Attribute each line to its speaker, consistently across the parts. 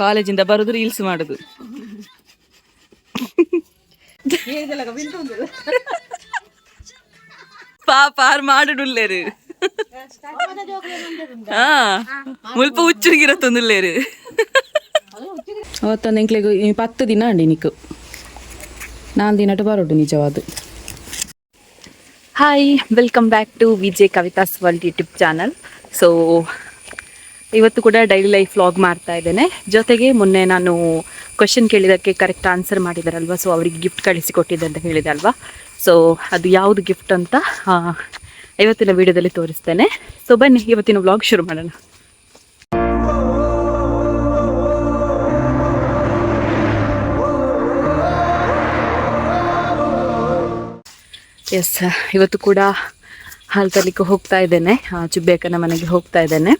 Speaker 1: ಕಾಲೇಜಿಂದ ಬರೋದು ರೀಲ್ಸ್ ಮಾಡುದು. ಪಾಪ ಆರ್ ಮಾಡುಡುಲ್ಲೇರು ಹಾ ಮುಲ್ಪ ಹುಚ್ಚುಗಿರತ್ತೊಂದುಲ್ಲೇರು ಅವತ್ತೊಂದು ಎಂಕ್ಲೆಗು ಪತ್ತು ದಿನ ಅಂಡಿ ನಿಕ್ಕು. ನಾನು ದಿನಟು ಬರೋಡು ನಿಜವಾದ. Hi welcome back to VJ Kavitha's world YouTube channel so ಇವತ್ತು ಕೂಡ ಡೈಲಿ ಲೈಫ್ ವ್ಲಾಗ್ ಮಾಡ್ತಾ ಇದ್ದೇನೆ. ಜೊತೆಗೆ ಮೊನ್ನೆ ನಾನು ಕ್ವಶನ್ ಕೇಳಿದ್ದಕ್ಕೆ ಕರೆಕ್ಟ್ ಆನ್ಸರ್ ಮಾಡಿದಾರಲ್ವಾ? ಸೊ ಅವರಿಗೆ ಗಿಫ್ಟ್ ಕಳಿಸಿ ಕೊಟ್ಟಿದ್ದೆ ಅಂತ ಹೇಳಿದೆ ಅಲ್ವಾ? ಸೊ ಅದು ಯಾವುದು ಗಿಫ್ಟ್ ಅಂತ ಇವತ್ತಿನ ವಿಡಿಯೋದಲ್ಲಿ ತೋರಿಸ್ತೇನೆ. ಸೊ ಬನ್ನಿ, ಇವತ್ತಿನ ವ್ಲಾಗ್ ಶುರು ಮಾಡೋಣ. ಎಸ್ ಇವತ್ತು ಕೂಡ ಹಾಲು ತರಲಿಕ್ಕೆ ಹೋಗ್ತಾ ಇದ್ದೇನೆ. ಚುಬ್ಬೇಕನ ಮನೆಗೆ ಹೋಗ್ತಾ ಇದ್ದೇನೆ.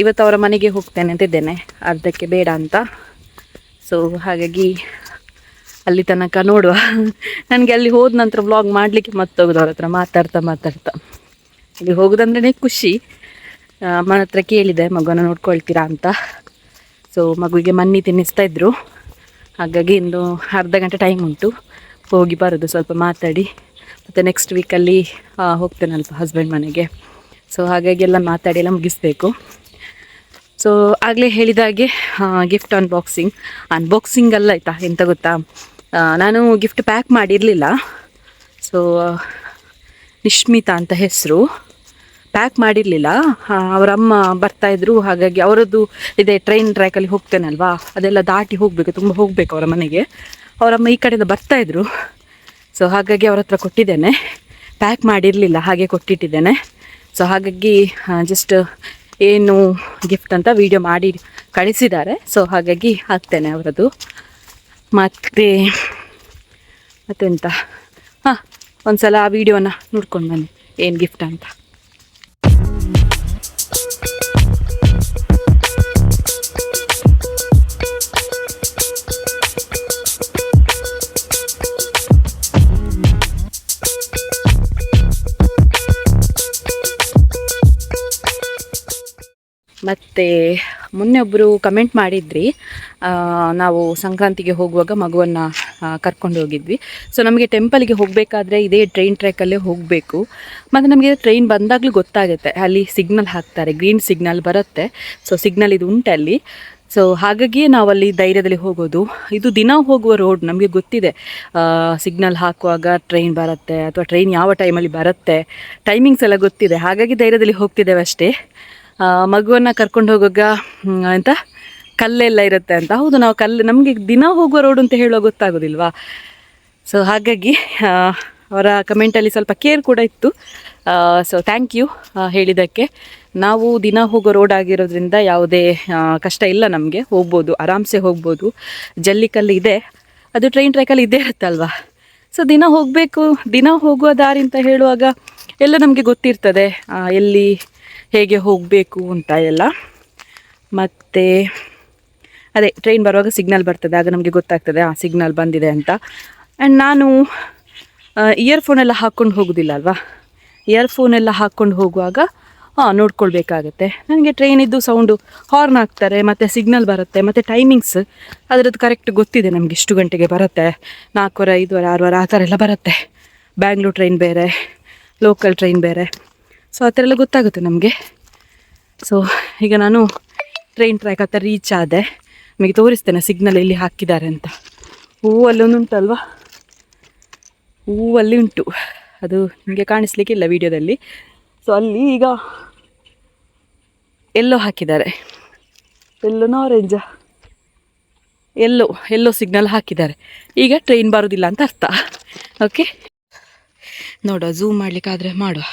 Speaker 1: ಇವತ್ತು ಅವರ ಮನೆಗೆ ಹೋಗ್ತೇನೆ ಅಂತಿದ್ದೇನೆ ಅರ್ಧಕ್ಕೆ ಬೇಡ ಅಂತ. ಸೊ ಹಾಗಾಗಿ ಅಲ್ಲಿ ತನಕ ನೋಡುವ. ನನಗೆ ಅಲ್ಲಿ ಹೋದ ನಂತರ ವ್ಲಾಗ್ ಮಾಡಲಿಕ್ಕೆ ಮತ್ತೋಗೋದು ಅವ್ರ ಹತ್ರ ಮಾತಾಡ್ತಾ ಮಾತಾಡ್ತಾ. ಅಲ್ಲಿ ಹೋಗೋದಂದ್ರೇ ಖುಷಿ. ಅಮ್ಮನ ಹತ್ರ ಕೇಳಿದೆ ಮಗುವನ್ನು ನೋಡ್ಕೊಳ್ತೀರಾ ಅಂತ. ಸೊ ಮಗುವಿಗೆ ಮನ್ನಿ ತಿನ್ನಿಸ್ತಾ ಇದ್ದರು ಹಾಗಾಗಿ ಇನ್ನು ಅರ್ಧ ಗಂಟೆ ಟೈಮ್ ಉಂಟು. ಹೋಗಿ ಬರೋದು, ಸ್ವಲ್ಪ ಮಾತಾಡಿ. ಮತ್ತು ನೆಕ್ಸ್ಟ್ ವೀಕಲ್ಲಿ ಹೋಗ್ತೇನಲ್ಪ ಹಸ್ಬೆಂಡ್ ಮನೆಗೆ. ಸೊ ಹಾಗಾಗಿ ಎಲ್ಲ ಮಾತಾಡಿ ಎಲ್ಲ ಮುಗಿಸ್ಬೇಕು. ಸೊ ಆಗಲೇ ಹೇಳಿದಾಗೆ ಗಿಫ್ಟ್ ಅನ್ಬಾಕ್ಸಿಂಗ್ ಅನ್ಬಾಕ್ಸಿಂಗ್ ಅಲ್ಲ ಆಯ್ತಾ, ಎಂತ ಗೊತ್ತಾ? ನಾನು ಗಿಫ್ಟ್ ಪ್ಯಾಕ್ ಮಾಡಿರಲಿಲ್ಲ. ಸೊ ನಿಶ್ಮಿತಾ ಅಂತ ಹೆಸರು. ಪ್ಯಾಕ್ ಮಾಡಿರಲಿಲ್ಲ. ಅವರ ಅಮ್ಮ ಬರ್ತಾಯಿದ್ರು ಹಾಗಾಗಿ ಅವರದ್ದು ಇದೇ ಟ್ರೈನ್ ಟ್ರ್ಯಾಕಲ್ಲಿ ಹೋಗ್ತೇನಲ್ವಾ? ಅದೆಲ್ಲ ದಾಟಿ ಹೋಗಬೇಕು, ತುಂಬ ಹೋಗಬೇಕು ಅವರ ಮನೆಗೆ. ಅವರಮ್ಮ ಈ ಕಡೆಯಿಂದ ಬರ್ತಾಯಿದ್ರು ಸೊ ಹಾಗಾಗಿ ಅವ್ರ ಹತ್ರ ಕೊಟ್ಟಿದ್ದೇನೆ. ಪ್ಯಾಕ್ ಮಾಡಿರಲಿಲ್ಲ, ಹಾಗೆ ಕೊಟ್ಟಿಟ್ಟಿದ್ದೇನೆ. ಸೊ ಹಾಗಾಗಿ ಜಸ್ಟ್ ಏನು ಗಿಫ್ಟ್ ಅಂತ ವಿಡಿಯೋ ಮಾಡಿ ಕಳಿಸಿದ್ದಾರೆ. ಸೊ ಹಾಗಾಗಿ ಹಾಕ್ತೇನೆ ಅವರದ್ದು. ಮತ್ತು, ಮತ್ತೆಂತ? ಹಾಂ ಒಂದು ಸಲ ಆ ವಿಡಿಯೋನ ನೋಡ್ಕೊಂಡು ಬನ್ನಿ. ಏನು ಗಿಫ್ಟ್ ಅಂತ? ಮತ್ತು ಮೊನ್ನೆ ಒಬ್ಬರು ಕಮೆಂಟ್ ಮಾಡಿದ್ರಿ. ನಾವು ಸಂಕ್ರಾಂತಿಗೆ ಹೋಗುವಾಗ ಮಗುವನ್ನು ಕರ್ಕೊಂಡು ಹೋಗಿದ್ವಿ. ಸೊ ನಮಗೆ ಟೆಂಪಲ್ಗೆ ಹೋಗಬೇಕಾದ್ರೆ ಇದೇ ಟ್ರೈನ್ ಟ್ರ್ಯಾಕಲ್ಲೇ ಹೋಗಬೇಕು. ಮತ್ತು ನಮಗೆ ಟ್ರೈನ್ ಬಂದಾಗಲೂ ಗೊತ್ತಾಗುತ್ತೆ. ಅಲ್ಲಿ ಸಿಗ್ನಲ್ ಹಾಕ್ತಾರೆ ಗ್ರೀನ್ ಸಿಗ್ನಲ್ ಬರುತ್ತೆ. ಸೊ ಸಿಗ್ನಲ್ ಇದು ಉಂಟು ಅಲ್ಲಿ ಸೊ ಹಾಗಾಗಿ ನಾವು ಅಲ್ಲಿ ಧೈರ್ಯದಲ್ಲಿ ಹೋಗೋದು. ಇದು ದಿನ ಹೋಗುವ ರೋಡ್ ನಮಗೆ ಗೊತ್ತಿದೆ. ಸಿಗ್ನಲ್ ಹಾಕುವಾಗ ಟ್ರೈನ್ ಬರುತ್ತೆ, ಅಥವಾ ಟ್ರೈನ್ ಯಾವ ಟೈಮಲ್ಲಿ ಬರುತ್ತೆ. ಟೈಮಿಂಗ್ಸ್ ಎಲ್ಲ ಗೊತ್ತಿದೆ. ಹಾಗಾಗಿ ಧೈರ್ಯದಲ್ಲಿ ಹೋಗ್ತಿದ್ದೇವೆ ಅಷ್ಟೇ. ಮಗುವನ್ನು ಕರ್ಕೊಂಡು ಹೋಗುವಾಗ ಎಂತ ಕಲ್ಲೆಲ್ಲ ಇರುತ್ತೆ ಅಂತ. ಹೌದು, ನಾವು ಕಲ್ಲು, ನಮಗೆ ದಿನ ಹೋಗುವ ರೋಡ್ ಅಂತ ಹೇಳುವ ಗೊತ್ತಾಗೋದಿಲ್ವಾ? ಸೊ ಹಾಗಾಗಿ ಅವರ ಕಮೆಂಟಲ್ಲಿ ಸ್ವಲ್ಪ ಕೇರ್ ಕೂಡ ಇತ್ತು. ಸೊ ಥ್ಯಾಂಕ್ ಯು ಹೇಳಿದ್ದಕ್ಕೆ. ನಾವು ದಿನ ಹೋಗೋ ರೋಡ್ ಆಗಿರೋದ್ರಿಂದ ಯಾವುದೇ ಕಷ್ಟ ಇಲ್ಲ ನಮಗೆ. ಹೋಗ್ಬೋದು, ಆರಾಮ್ಸೆ ಹೋಗ್ಬೋದು. ಜಲ್ಲಿಕಲ್ಲು ಇದೆ. ಅದು ಟ್ರೈನ್ ಟ್ರ್ಯಾಕಲ್ಲಿ ಇದ್ದೇ ಇರುತ್ತಲ್ವಾ? ಸೊ ದಿನ ಹೋಗಬೇಕು, ದಿನ ಹೋಗುವ ದಾರಿ ಅಂತ ಹೇಳುವಾಗ ಎಲ್ಲ ನಮಗೆ ಗೊತ್ತಿರ್ತದೆ. ಎಲ್ಲಿ ಹೇಗೆ ಹೋಗಬೇಕು ಅಂತ ಎಲ್ಲ. ಮತ್ತು, ಅದೇ ಟ್ರೈನ್ ಬರುವಾಗ ಸಿಗ್ನಲ್ ಬರ್ತದೆ, ಆಗ ನಮಗೆ ಗೊತ್ತಾಗ್ತದೆ, ಆ ಸಿಗ್ನಲ್ ಬಂದಿದೆ ಅಂತ. ಆ್ಯಂಡ್ ನಾನು ಇಯರ್ಫೋನ್ ಎಲ್ಲ ಹಾಕ್ಕೊಂಡು ಹೋಗೋದಿಲ್ಲ ಅಲ್ವಾ? ಇಯರ್ಫೋನ್ ಎಲ್ಲ ಹಾಕ್ಕೊಂಡು ಹೋಗುವಾಗ ಹಾಂ ನೋಡ್ಕೊಳ್ಬೇಕಾಗತ್ತೆ. ನನಗೆ ಟ್ರೈನಿದ್ದು ಸೌಂಡು ಹಾರ್ನ್ ಹಾಕ್ತಾರೆ, ಮತ್ತು ಸಿಗ್ನಲ್ ಬರುತ್ತೆ, ಮತ್ತು ಟೈಮಿಂಗ್ಸ್ ಅದರದ್ದು ಕರೆಕ್ಟ್ ಗೊತ್ತಿದೆ ನಮಗೆ ಇಷ್ಟು ಗಂಟೆಗೆ ಬರುತ್ತೆ. ನಾಲ್ಕುವರೆ, ಐದುವರೆ, ಆರುವರೆ, ಆ ಥರ ಎಲ್ಲ ಬರುತ್ತೆ. ಬ್ಯಾಂಗ್ಳೂರ್ ಟ್ರೈನ್ ಬೇರೆ ಲೋಕಲ್ ಟ್ರೈನ್ ಬೇರೆ. ಸೊ ಆ ಥರ ಎಲ್ಲ ಗೊತ್ತಾಗುತ್ತೆ ನಮಗೆ. ಸೊ ಈಗ ನಾನು ಟ್ರೈನ್ ಟ್ರ್ಯಾಕ್ ಹತ್ತಿರ ರೀಚ್ ಆದೆ. ನಿಮಗೆ ತೋರಿಸ್ತೇನೆ ಸಿಗ್ನಲ್ ಇಲ್ಲಿ ಹಾಕಿದ್ದಾರೆ ಅಂತ. ಹೂವು ಅಲ್ಲೊಂದು ಉಂಟಲ್ವಾ ಹೂವಲ್ಲಿ ಉಂಟು ಅದು ನಿಮಗೆ ಕಾಣಿಸ್ಲಿಕ್ಕಿಲ್ಲ ವಿಡಿಯೋದಲ್ಲಿ. ಸೊ ಅಲ್ಲಿ ಈಗ ಎಲ್ಲೋ ಹಾಕಿದ್ದಾರೆ. ಎಲ್ಲೋನ ಆರೆಂಜ ಎಲ್ಲೋ ಎಲ್ಲೋ ಸಿಗ್ನಲ್ ಹಾಕಿದ್ದಾರೆ. ಈಗ ಟ್ರೈನ್ ಬರೋದಿಲ್ಲ ಅಂತ ಅರ್ಥ. ಓಕೆ ನೋಡುವ ಝೂಮ್ ಮಾಡಲಿಕ್ಕಾದರೆ ಮಾಡುವ.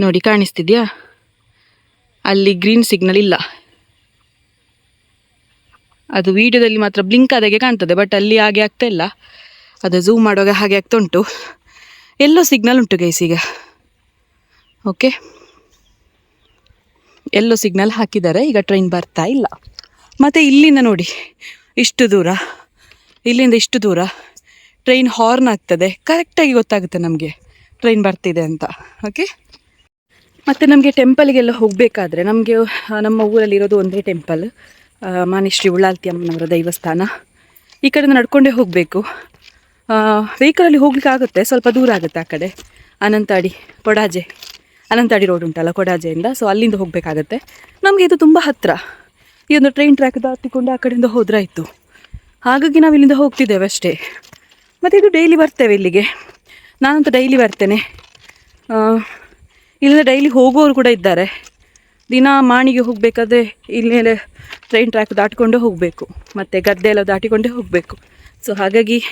Speaker 1: ನೋಡಿ, ಕಾಣಿಸ್ತಿದ್ಯಾ? ಅಲ್ಲಿ ಗ್ರೀನ್ ಸಿಗ್ನಲ್ ಇಲ್ಲ. ಅದು ವಿಡಿಯೋದಲ್ಲಿ ಮಾತ್ರ ಬ್ಲಿಂಕ್ ಆದಾಗೆ ಕಾಣ್ತದೆ ಬಟ್ ಅಲ್ಲಿ ಹಾಗೆ ಆಗ್ತಾ ಇಲ್ಲ. ಅದು ಝೂಮ್ ಮಾಡುವಾಗ ಹಾಗೆ ಆಗ್ತಾ ಉಂಟು. ಎಲ್ಲೋ ಸಿಗ್ನಲ್ ಉಂಟು ಗೈಸ್ ಈಗ. ಓಕೆ ಎಲ್ಲೋ ಸಿಗ್ನಲ್ ಹಾಕಿದ್ದಾರೆ, ಈಗ ಟ್ರೈನ್ ಬರ್ತಾ ಇಲ್ಲ. ಮತ್ತು ಇಲ್ಲಿಂದ ನೋಡಿ, ಇಷ್ಟು ದೂರ. ಇಲ್ಲಿಂದ ಇಷ್ಟು ದೂರ. ಟ್ರೈನ್ ಹಾರ್ನ್ ಆಗ್ತದೆ. ಕರೆಕ್ಟಾಗಿ ಗೊತ್ತಾಗುತ್ತೆ ನಮಗೆ. ಟ್ರೈನ್ ಬರ್ತಿದೆ ಅಂತ. ಓಕೆ ಮತ್ತು ನಮಗೆ ಟೆಂಪಲ್ಗೆಲ್ಲ ಹೋಗಬೇಕಾದ್ರೆ ನಮಗೆ ನಮ್ಮ ಊರಲ್ಲಿರೋದು ಒಂದೇ ಟೆಂಪಲ್ ಮಾನಿಶ್ರೀ ಉಳ್ಳಾಲ್ತಿ ಅಮ್ಮನವರ ದೈವಸ್ಥಾನ. ಈ ಕಡೆಯಿಂದ ನಡ್ಕೊಂಡೇ ಹೋಗಬೇಕು. ವೆಹಿಕಲಲ್ಲಿ ಹೋಗ್ಲಿಕ್ಕೆ ಆಗುತ್ತೆ, ಸ್ವಲ್ಪ ದೂರ ಆಗುತ್ತೆ ಆ ಕಡೆ. ಅನಂತಾಡಿ, ಕೊಡಾಜೆ. ಅನಂತಾಡಿ ರೋಡ್ ಉಂಟಲ್ಲ, ಕೊಡಾಜೆಯಿಂದ. ಸೊ ಅಲ್ಲಿಂದ ಹೋಗಬೇಕಾಗತ್ತೆ. ನಮಗೆ ಇದು ತುಂಬ ಹತ್ತಿರ ಈ ಒಂದು ಟ್ರೈನ್ ಟ್ರ್ಯಾಕ್ ದಾಟಿಕೊಂಡು ಆ ಕಡೆಯಿಂದ ಹೋದ್ರಾಯ್ತು. ಹಾಗಾಗಿ ನಾವು ಇಲ್ಲಿಂದ ಹೋಗ್ತಿದ್ದೇವೆ ಅಷ್ಟೇ. ಮತ್ತು ಇದು ಡೈಲಿ ಬರ್ತೇವೆ ಇಲ್ಲಿಗೆ. ನಾನಂತೂ ಡೈಲಿ ಬರ್ತೇನೆ. ಇಲ್ಲಿಂದ ಡೈಲಿ ಹೋಗೋರು ಕೂಡ ಇದ್ದಾರೆ. ದಿನ ಮಾಣಿಗೆ ಹೋಗಬೇಕಾದ್ರೆ ಇಲ್ಲೇ ಟ್ರೈನ್ ಟ್ರ್ಯಾಕ್ ದಾಟಿಕೊಂಡೇ ಹೋಗಬೇಕು. ಮತ್ತು ಗದ್ದೆ ಎಲ್ಲ ದಾಟಿಕೊಂಡೇ ಹೋಗಬೇಕು. ಸೊ ಹಾಗಾಗಿ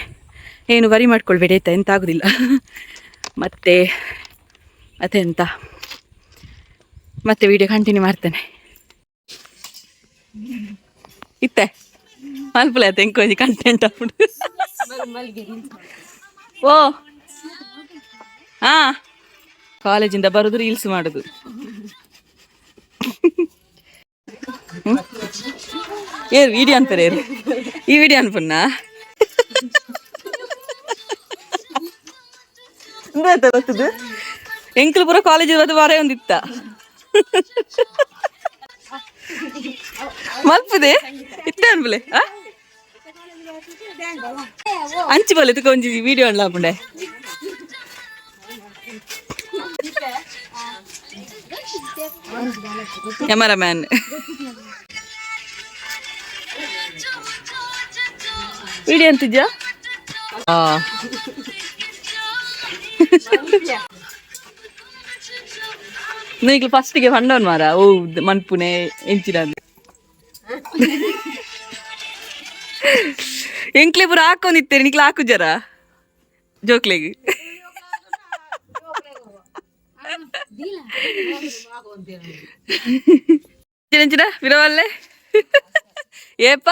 Speaker 1: ಏನು ವರಿ ಮಾಡ್ಕೊಳ್ಬೇಡಿ ಆಯ್ತಾ ಎಂತ ಆಗೋದಿಲ್ಲ. ಮತ್ತು ಅದೆಂತ? ಮತ್ತೆ ವಿಡಿಯೋ ಕಂಟಿನ್ಯೂ ಮಾಡ್ತೇನೆ. ಇತ್ತೆ ಮಲ್ಪಲ ಆಯ್ತು ಎಂಕೊಂಜಿ ಕಂಟೆಂಟ್ ಆಗ್ಬಿಡು ಓ ಹಾ. ಕಾಲೇಜಿಂದ ಬರೋದು ರೀಲ್ಸ್ ಮಾಡೋದು ಹ್ಮ್? ಏರು ವಿಡಿಯೋ ಅಂತಾರೆ ಏರು ಈ ವಿಡಿಯೋ ಅನ್ಪನ್ನ ಎಂತ ಗೊತ್ತದು ಎಂಕಲ್ ಪುರ ಕಾಲೇಜ್ ಇರೋದು ವಾರ ಒಂದಿತ್ತ ಮಲ್ಪದೆ ಇತ್ತೆ ಅನ್ಬಲೆ ಆ ಅಂಚಿ ಬೋಲೆ ತುಕ ಒಂಜಿ ವಿಡಿಯೋ ಅನ್ಲ ಕ್ಯಾಮರಾಮ್ಯಾನ್ ವಿಡಿಯೋ ಅಂತಿದ್ಯಾ? ಆ. ನೀಗ್ಲು ಫಸ್ಟಿಗೆ ಪಂಡವನ್ ಮಾರ. ಓ ಮನ್ಪುನೆ ಎಂಚಿನ ಎಂಕ್ಲೆ ಪೂರ ಹಾಕೊಂಡಿತ್ತೇನೆ ನಿಕ್ಲ ಹಾಕು ಜರ. ಜೋಕ್ಲೆಗೆ. చిన్న వినవాళ్ళే ఏప్ప?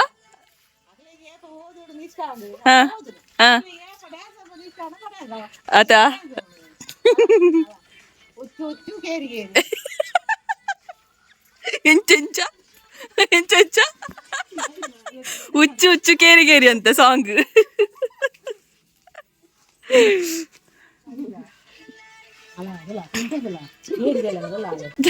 Speaker 1: అతా? ఎంచెంచ ఎంచెంచ ఉచ్చు ఉచ్చు కేరి కేరి అంత సాంగ్ ಹಾ ಆತ ಎಂಚೆಂಚ ಎಂಚೆಂಚ ಹುಚ್ಚು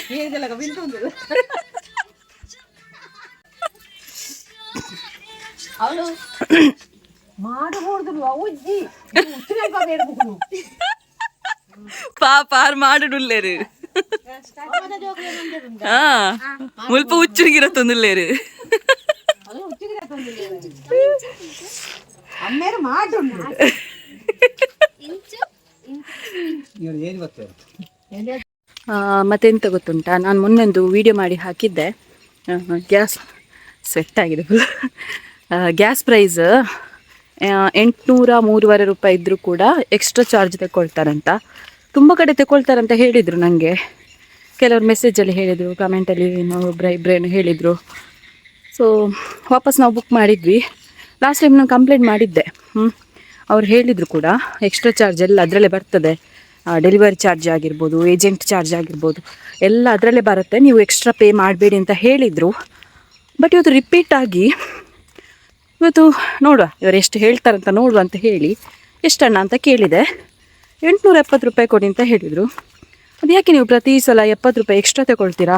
Speaker 1: ಹುಚ್ಚು ಕೇರಿ ಕೇರಿ ಅಂತ ಸಾಂಗ್ ಪಾಪ ಆರ್ ಮಾಡುಡುಲ್ಲೇರು ಹಾ ಮುಲ್ಪ ಹುಚ್ಚುಗಿರತ್ತೊಂದುಲ್ಲೇರು
Speaker 2: ಅಮ್ಮೇರು ಮಾಡುಂಡು
Speaker 1: ಆ, ಮತ್ತೆಂತ ಗೊತ್ತುಂಟ? ನಾನು ಮೊನ್ನೊಂದು ವಿಡಿಯೋ ಮಾಡಿ ಹಾಕಿದ್ದೆ. ಗ್ಯಾಸ್ ಸೆಟ್ ಆಗಿದೆ. ಗ್ಯಾಸ್ ಪ್ರೈಸ್ ಎಂಟುನೂರ ಮೂರುವರೆ ರೂಪಾಯಿ ಇದ್ದರೂ ಕೂಡ ಎಕ್ಸ್ಟ್ರಾ ಚಾರ್ಜ್ ತಗೊಳ್ತಾರಂತ ತುಂಬ ಕಡೆ ತಗೊಳ್ತಾರಂತ ಹೇಳಿದರು ನನಗೆ ಕೆಲವರು ಮೆಸೇಜಲ್ಲಿ ಹೇಳಿದರು ಕಮೆಂಟಲ್ಲಿ ಒಬ್ಬರ ಇಬ್ಬರೇನು ಹೇಳಿದರು. ಸೊ ವಾಪಸ್ ನಾವು ಬುಕ್ ಮಾಡಿದ್ವಿ. ಲಾಸ್ಟ್ ಟೈಮ್ ನಾನು ಕಂಪ್ಲೇಂಟ್ ಮಾಡಿದ್ದೆ. ಹ್ಞೂ ಅವ್ರು ಹೇಳಿದರು ಕೂಡ ಎಕ್ಸ್ಟ್ರಾ ಚಾರ್ಜ್ ಎಲ್ಲ ಅದರಲ್ಲೇ ಬರ್ತದೆ. ಡೆಲಿವರಿ ಚಾರ್ಜ್ ಆಗಿರ್ಬೋದು ಏಜೆಂಟ್ ಚಾರ್ಜ್ ಆಗಿರ್ಬೋದು, ಎಲ್ಲ ಅದರಲ್ಲೇ ಬರುತ್ತೆ. ನೀವು ಎಕ್ಸ್ಟ್ರಾ ಪೇ ಮಾಡಬೇಡಿ ಅಂತ ಹೇಳಿದರು. ಬಟ್ ಇವತ್ತು ರಿಪೀಟ್ ಆಗಿ, ಇವತ್ತು ನೋಡುವ, ಇವರು ಎಷ್ಟು ಹೇಳ್ತಾರಂತ ನೋಡುವ ಅಂತ ಹೇಳಿ ಎಷ್ಟಣ್ಣ ಅಂತ ಕೇಳಿದೆ. ಎಂಟುನೂರ ಎಪ್ಪತ್ತು ರೂಪಾಯಿ ಕೊಡಿ ಅಂತ ಹೇಳಿದರು. ಅದು ಯಾಕೆ ನೀವು ಪ್ರತಿ ಸಲ ಎಪ್ಪತ್ತು ರೂಪಾಯಿ ಎಕ್ಸ್ಟ್ರಾ ತಗೊಳ್ತೀರಾ?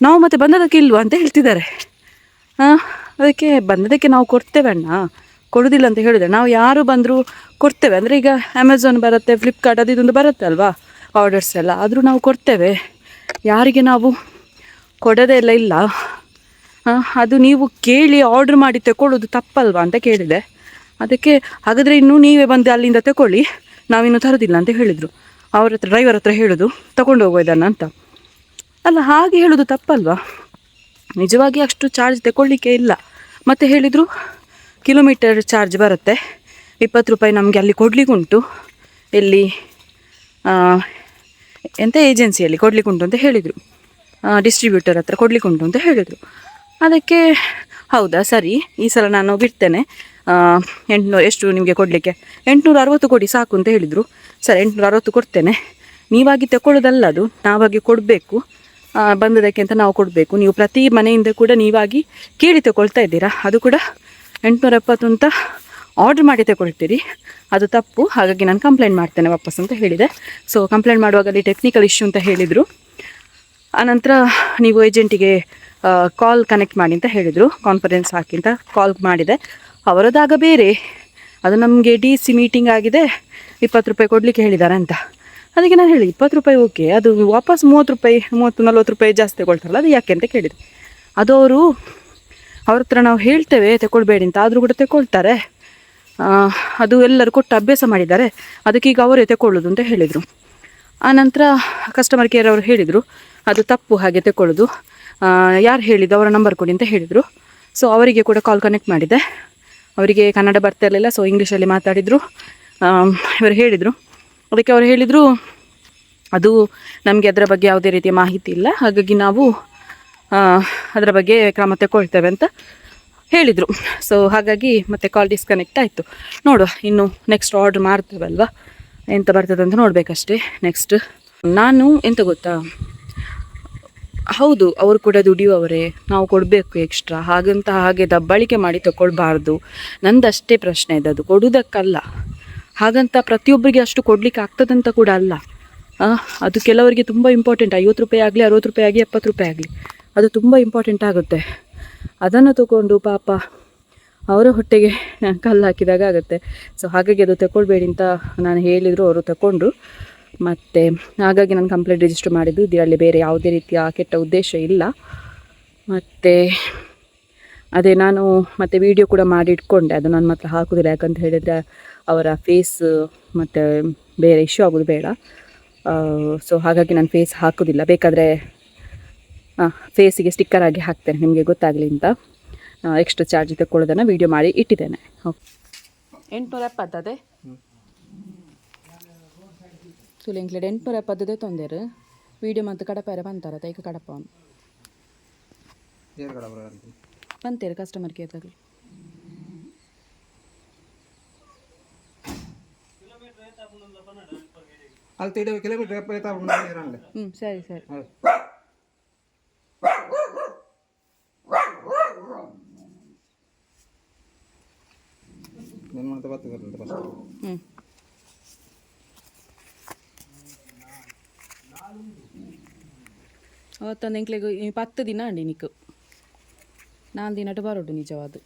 Speaker 1: ನಾವು ಮತ್ತೆ ಬಂದದಕ್ಕೆ ಇಲ್ವಾ ಅಂತ ಹೇಳ್ತಿದ್ದಾರೆ. ಹಾಂ ಅದಕ್ಕೆ ಬಂದದಕ್ಕೆ ನಾವು ಕೊಡ್ತೇವೆ ಅಣ್ಣ. ಕೊಡೋದಿಲ್ಲ ಅಂತ ಹೇಳಿದೆ. ನಾವು ಯಾರು ಬಂದರೂ ಕೊಡ್ತೇವೆ. ಅಂದರೆ ಈಗ ಅಮೆಝಾನ್ ಬರುತ್ತೆ ಫ್ಲಿಪ್ಕಾರ್ಟ್ ಅದು ಇದೊಂದು ಬರುತ್ತೆ ಅಲ್ವಾ ಆರ್ಡರ್ಸ್ ಎಲ್ಲ. ಆದರೂ ನಾವು ಕೊಡ್ತೇವೆ. ಯಾರಿಗೆ ನಾವು ಕೊಡೋದೇ ಎಲ್ಲ ಇಲ್ಲ. ಅದು ನೀವು ಕೇಳಿ ಆರ್ಡ್ರ್ ಮಾಡಿ ತಗೊಳ್ಳೋದು ತಪ್ಪಲ್ವಾ ಅಂತ ಕೇಳಿದೆ. ಅದಕ್ಕೆ ಹಾಗಾದರೆ ಇನ್ನೂ ನೀವೇ ಬಂದು ಅಲ್ಲಿಂದ ತಗೊಳ್ಳಿ ನಾವಿನ್ನೂ ತರೋದಿಲ್ಲ ಅಂತ ಹೇಳಿದರು. ಅವ್ರ ಹತ್ರ ಡ್ರೈವರ್ ಹತ್ರ ಹೇಳೋದು ತಗೊಂಡು ಹೋಗೋ ಇದನ್ನು ಅಂತ. ಅಲ್ಲ, ಹಾಗೆ ಹೇಳೋದು ತಪ್ಪಲ್ವಾ? ನಿಜವಾಗಿ ಅಷ್ಟು ಚಾರ್ಜ್ ತಗೊಳ್ಳಿಕ್ಕೆ ಇಲ್ಲ. ಮತ್ತೆ ಹೇಳಿದರು? ಕಿಲೋಮೀಟರ್ ಚಾರ್ಜ್ ಬರುತ್ತೆ. ಇಪ್ಪತ್ತು ರೂಪಾಯಿ ನಮಗೆ ಅಲ್ಲಿ ಕೊಡ್ಲಿಕ್ಕುಂಟು. ಇಲ್ಲಿ ಎಂಥ ಏಜೆನ್ಸಿಯಲ್ಲಿ ಕೊಡ್ಲಿಕ್ಕುಂಟು ಅಂತ ಹೇಳಿದರು. ಡಿಸ್ಟ್ರಿಬ್ಯೂಟರ್ ಹತ್ರ ಕೊಡ್ಲಿಕ್ಕುಂಟು ಅಂತ ಹೇಳಿದರು. ಅದಕ್ಕೆ, ಹೌದಾ, ಸರಿ. ಈ ಸಲ ನಾನು ಬಿಡ್ತೇನೆ. ಎಂಟುನೂರು, ಎಷ್ಟು ನಿಮಗೆ ಕೊಡಲಿಕ್ಕೆ? ಎಂಟುನೂರ ಅರವತ್ತು ಕೊಡಿ, ಸಾಕು ಅಂತ ಹೇಳಿದರು. ಸರ್, ಎಂಟುನೂರ ಅರವತ್ತು ಕೊಡ್ತೇನೆ. ನೀವಾಗಿ ತಗೊಳ್ಳೋದಲ್ಲ ಅದು, ನಾವಾಗಿ ಕೊಡಬೇಕು. ಬಂದದಕ್ಕೆ ಅಂತ ನಾವು ಕೊಡಬೇಕು. ನೀವು ಪ್ರತಿ ಮನೆಯಿಂದ ಕೂಡ ನೀವಾಗಿ ಕೇಳಿ ತಗೊಳ್ತಾ ಇದ್ದೀರಾ? ಅದು ಕೂಡ ಎಂಟುನೂರ ಎಪ್ಪತ್ತು ಅಂತ ಆರ್ಡ್ರ್ ಮಾಡಿ ತಗೊಳ್ತೀರಿ. ಅದು ತಪ್ಪು. ಹಾಗಾಗಿ ನಾನು ಕಂಪ್ಲೇಂಟ್ ಮಾಡ್ತೇನೆ ವಾಪಸ್ ಅಂತ ಹೇಳಿದೆ. ಸೊ ಕಂಪ್ಲೇಂಟ್ ಮಾಡುವಾಗ ಅಲ್ಲಿ ಟೆಕ್ನಿಕಲ್ ಇಶ್ಯೂ ಅಂತ ಹೇಳಿದರು. ಆನಂತರ ನೀವು ಏಜೆಂಟಿಗೆ ಕಾಲ್ ಕನೆಕ್ಟ್ ಮಾಡಿ ಅಂತ ಹೇಳಿದರು. ಕಾನ್ಫರೆನ್ಸ್ ಹಾಕಿ ಅಂತ ಕಾಲ್ ಮಾಡಿದೆ. ಅವರದಾಗ ಬೇರೆ. ಅದು ನಮಗೆ ಡಿ ಸಿ ಮೀಟಿಂಗ್ ಆಗಿದೆ. ಇಪ್ಪತ್ತು ರೂಪಾಯಿ ಕೊಡಲಿಕ್ಕೆ ಹೇಳಿದ್ದಾರೆ ಅಂತ. ಅದಕ್ಕೆ ನಾನು ಹೇಳಿ ಇಪ್ಪತ್ತು ರೂಪಾಯಿ ಓಕೆ ಅದು ವಾಪಸ್ ಮೂವತ್ತು ರೂಪಾಯಿ, ಮೂವತ್ತು ನಲ್ವತ್ತು ರೂಪಾಯಿ ಜಾಸ್ತಿ ತಗೊಳ್ತಾರಲ್ಲ, ಅದು ಯಾಕೆ ಅಂತ ಕೇಳಿದೆ. ಅದು ಅವರು ಅವ್ರ ಹತ್ರ ನಾವು ಹೇಳ್ತೇವೆ ತಗೊಳ್ಬೇಡಿ ಅಂತ. ಆದರೂ ಕೂಡ ತಗೊಳ್ತಾರೆ ಅದು ಎಲ್ಲರೂ ಕೊಟ್ಟು ಅಭ್ಯಾಸ ಮಾಡಿದ್ದಾರೆ. ಅದಕ್ಕೆ ಈಗ ಅವರೇ ತಗೊಳ್ಳೋದು ಅಂತ ಹೇಳಿದರು. ಆನಂತರ ಕಸ್ಟಮರ್ ಕೇರ್ ಅವರು ಹೇಳಿದರು, ಅದು ತಪ್ಪು ಹಾಗೆ ತಗೊಳ್ಳೋದು ಯಾರು ಹೇಳಿದ್ದು ಅವರ ನಂಬರ್ ಕೊಡಿ ಅಂತ ಹೇಳಿದರು. ಸೊ ಅವರಿಗೆ ಕೂಡ ಕಾಲ್ ಕನೆಕ್ಟ್ ಮಾಡಿದೆ. ಅವರಿಗೆ ಕನ್ನಡ ಬರ್ತಾ ಇರಲಿಲ್ಲ ಸೊ ಇಂಗ್ಲೀಷಲ್ಲಿ ಮಾತಾಡಿದರು. ಇವರು ಹೇಳಿದರು. ಅದಕ್ಕೆ ಅವರು ಹೇಳಿದರು, ಅದು ನಮಗೆ ಅದರ ಬಗ್ಗೆ ಯಾವುದೇ ರೀತಿಯ ಮಾಹಿತಿ ಇಲ್ಲ. ಹಾಗಾಗಿ ನಾವು ಅದರ ಬಗ್ಗೆ ಕ್ರಮ ತಗೊಳ್ತೇವೆ ಅಂತ ಹೇಳಿದರು. ಸೊ ಹಾಗಾಗಿ ಮತ್ತೆ ಕಾಲ್ ಡಿಸ್ಕನೆಕ್ಟ್ ಆಯಿತು. ನೋಡುವ, ಇನ್ನು ನೆಕ್ಸ್ಟ್ ಆರ್ಡ್ರ್ ಮಾಡ್ತೇವಲ್ವಾ? ಎಂತ ಬರ್ತದೆ ಅಂತ ನೋಡಬೇಕಷ್ಟೇ. ನೆಕ್ಸ್ಟ್ ನಾನು, ಎಂತ ಗೊತ್ತಾ? ಹೌದು, ಅವರು ಕೂಡ ದುಡಿಯುವವರೇ. ನಾವು ಕೊಡಬೇಕು ಎಕ್ಸ್ಟ್ರಾ ಹಾಗಂತ ಹಾಗೆ ದಬ್ಬಾಳಿಕೆ ಮಾಡಿ ತಗೊಳ್ಬಾರ್ದು ನಂದಷ್ಟೇ ಪ್ರಶ್ನೆ ಇದೆ. ಅದು ಕೊಡುವುದಕ್ಕಲ್ಲ. ಹಾಗಂತ ಪ್ರತಿಯೊಬ್ಬರಿಗೆ ಅಷ್ಟು ಕೊಡಲಿಕ್ಕೆ ಆಗ್ತದಂತ ಕೂಡ ಅಲ್ಲ. ಅದು ಕೆಲವರಿಗೆ ತುಂಬ ಇಂಪಾರ್ಟೆಂಟ್ ಐವತ್ತು ರೂಪಾಯಿ ಆಗಲಿ, ಅರುವತ್ತು ರೂಪಾಯಿ ಆಗಲಿ, ಎಪ್ಪತ್ತು ರೂಪಾಯಿ ಆಗಲಿ. ಅದು ತುಂಬ ಇಂಪಾರ್ಟೆಂಟ್ ಆಗುತ್ತೆ. ಅದನ್ನು ತಗೊಂಡು ಪಾಪ ಅವರ ಹೊಟ್ಟೆಗೆ ಕಲ್ಲು ಹಾಕಿದಾಗ ಆಗುತ್ತೆ. ಸೊ ಹಾಗಾಗಿ ಅದು ತಗೊಳ್ಬೇಡಿ ಅಂತ ನಾನು ಹೇಳಿದರು, ಅವರು ತಗೊಂಡ್ರು. ಮತ್ತು, ಹಾಗಾಗಿ ನಾನು ಕಂಪ್ಲೇಂಟ್ ರಿಜಿಸ್ಟರ್ ಮಾಡಿದ್ದು. ಇದರಲ್ಲಿ ಬೇರೆ ಯಾವುದೇ ರೀತಿಯ ಕೆಟ್ಟ ಉದ್ದೇಶ ಇಲ್ಲ. ಮತ್ತು, ಅದೇ ನಾನು ಮತ್ತೆ ವಿಡಿಯೋ ಕೂಡ ಮಾಡಿ ಇಟ್ಕೊಂಡೆ. ಅದು ನಾನು ಮಾತ್ರ ಹಾಕೋದಿಲ್ಲ. ಯಾಕಂತ ಹೇಳಿದರೆ ಅವರ ಫೇಸ್ ಮತ್ತು ಬೇರೆ ಇಶ್ಯೂ ಆಗೋದು ಬೇಡ. ಸೊ ಹಾಗಾಗಿ ನಾನು ಫೇಸ್ ಹಾಕೋದಿಲ್ಲ. ಬೇಕಾದರೆ ಫೇಸಿಗೆ ಸ್ಟಿಕ್ಕರ್ ಆಗಿ ಹಾಕ್ತೇನೆ ನಿಮಗೆ ಗೊತ್ತಾಗಲಿ ಅಂತ. ಎಕ್ಸ್ಟ್ರಾ ಚಾರ್ಜ್ ತಗೊಳ್ಳೋದನ್ನು ವೀಡಿಯೋ ಮಾಡಿ ಇಟ್ಟಿದ್ದೇನೆ. ಓಕೆ ಎಂಟುನೂರ ಎಪ್ಪತ್ತದೆ? ಸುಲಿಂಗ್ಲೇಡ್ ಎಂಟುನೂರ ಎಪ್ಪತ್ತದೇ ತೊಂದರೆ. ವೀಡಿಯೋ ಮತ್ತು ಕಡಪಾರ ಬಂತಾರ? ತೈಕ ಕಡಪ ಬಂತೇರಿ ಕಸ್ಟಮರ್ ಕೇರ್ ತಗೊಳ್ಳಿ
Speaker 2: ಅಲ್ಲಿ ತಿಡಿ ಕಿಲೋಮೀಟರ್
Speaker 1: ಹ್ಞೂ ಸರಿ ಸರಿ.
Speaker 2: ಏನು ಮಾಡ್ತಾ ಬರ್ತದೆ ಫಸ್ಟ್
Speaker 1: ಹ್ಞೂ ಅವತ್ತೊಂದು ಎಂಕ್ಲೆಗೆ ಪತ್ತು ದಿನ ಅಂಡಿ ನಿಕ್ಕು. ನಾನು ದಿನಟ್ಟು ಬರೋಡು ನಿಜವಾದ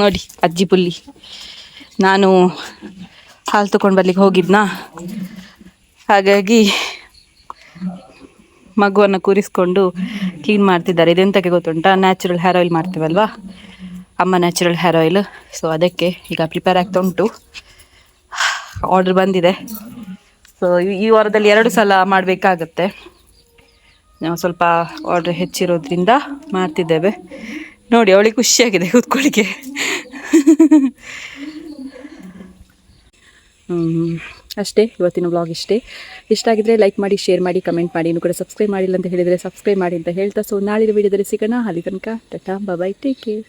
Speaker 1: ನೋಡಿ, ಅಜ್ಜಿ ಪುಲ್ಲಿ. ನಾನು ಹಾಲು ತಗೊಂಡು ಬರ್ಲಿಕ್ಕೆ ಹೋಗಿದ್ನಾ? ಹಾಗಾಗಿ ಮಗುವನ್ನು ಕೂರಿಸ್ಕೊಂಡು ಕ್ಲೀನ್ ಮಾಡ್ತಿದ್ದಾರೆ. ಇದೆಂತಕ್ಕೆ ಗೊತ್ತುಂಟಾ? ನ್ಯಾಚುರಲ್ ಹೇರ್ ಆಯಿಲ್ ಮಾಡ್ತೀವಲ್ವಾ? ಅಮ್ಮ ನ್ಯಾಚುರಲ್ ಹೇರ್ ಆಯಿಲ್ ಸೊ ಅದಕ್ಕೆ ಈಗ ಪ್ರಿಪೇರ್ ಆಗ್ತಾ ಉಂಟು. ಆರ್ಡರ್ ಬಂದಿದೆ. ಸೊ ಈ ವಾರದಲ್ಲಿ ಎರಡು ಸಲ ಮಾಡಬೇಕಾಗತ್ತೆ. ನಾವು ಸ್ವಲ್ಪ ಆರ್ಡ್ರ್ ಹೆಚ್ಚಿರೋದ್ರಿಂದ ಮಾಡ್ತಿದ್ದೇವೆ. ನೋಡಿ, ಅವಳಿಗೆ ಖುಷಿಯಾಗಿದೆ ಕೂತ್ಕೊಳ್ಳಿಕ್ಕೆ. ಹ್ಮ್. ಅಷ್ಟೇ, ಇವತ್ತಿನ ಬ್ಲಾಗ್ ಇಷ್ಟೇ. ಇಷ್ಟ ಆಗಿದ್ರೆ ಲೈಕ್ ಮಾಡಿ ಶೇರ್ ಮಾಡಿ ಕಮೆಂಟ್ ಮಾಡಿ, ಇನ್ನು ಕೂಡ ಸಬ್ಸ್ಕ್ರೈಬ್ ಮಾಡಿಲ್ಲ ಅಂತ ಹೇಳಿದರೆ ಸಬ್ಸ್ಕ್ರೈಬ್ ಮಾಡಿ ಅಂತ ಹೇಳ್ತಾ. ಸೊ ನಾಳಿನ ವೀಡಿಯೋದಲ್ಲಿ ಸಿಗೋಣ. ಅಲ್ಲಿ ತನಕ ಟಟಾ ಬಾಯ್ ಟೇಕ್ ಕೇರ್